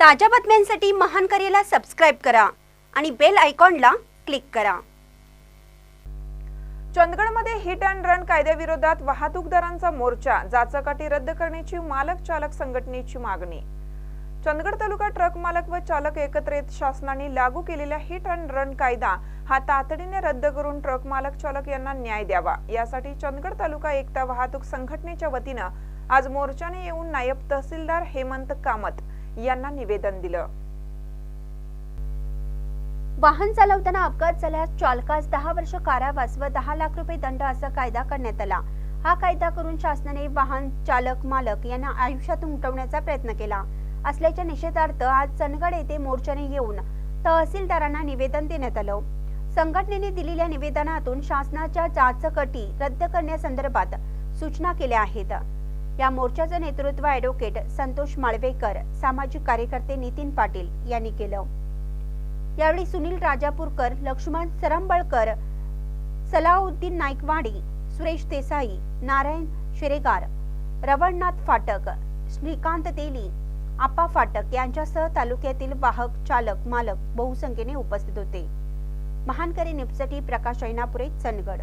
ताज्या बातम्यांसाठी महान करेला सबस्क्राईब करा आणि बेल आयकॉनला क्लिक करा. चंदगडमध्ये हिट अँड रन कायद्याविरोधात वाहतूकदारांचा मोर्चा जाचकाठी रद्द करण्याची मालक चालक संघटनेची मागणी. चंदगड तालुका ट्रक मालक व चालक एकत्र येत शासनाने लागू केलेला हिट अँड रन कायदा हा तातडीने रद्द करून ट्रक मालक चालक यांना न्याय द्यावा. यासाठी चंदगड तालुका एकता वाहतूक संघटनेच्या वतीनं आज मोर्चाने येऊन नायब तहसीलदार हेमंत कामत यांना निवेदन दिलं. वाहन चालवताना अपघात झाल्यास चालकास दहा वर्ष कारावास व दहा लाख रुपये दंड असा कायदा करण्यात आला. हा कायदा करून शासनाने वाहन चालक मालक यांना आयुष्यातून उठवण्याचा प्रयत्न केला. असल्याच्या निषेधार्थ आज चंदगड येथे मोर्चाने येऊन तहसीलदारांना निवेदन देण्यात आलं. संघटनेने दिलेल्या निवेदनातून शासनाच्या जाचकटी रद्द करण्यासंदर्भात सूचना केल्या आहेत. या मोर्चाचं नेतृत्व ॲडव्होकेट संतोष माळवेकर सामाजिक कार्यकर्ते नितीन पाटील यांनी केलं. यावेळी सुनील राजापूरकर लक्ष्मण सरंबळकर सलाउद्दीन नाईकवाडी सुरेश देसाई नारायण शिरेगार रवणनाथ फाटक श्रीकांत तेली आप्पा फाटक यांच्यासह तालुक्यातील वाहक चालक मालक बहुसंख्येने उपस्थित होते. महानकरी निपसटी प्रकाश ऐनापुरे चंदगड.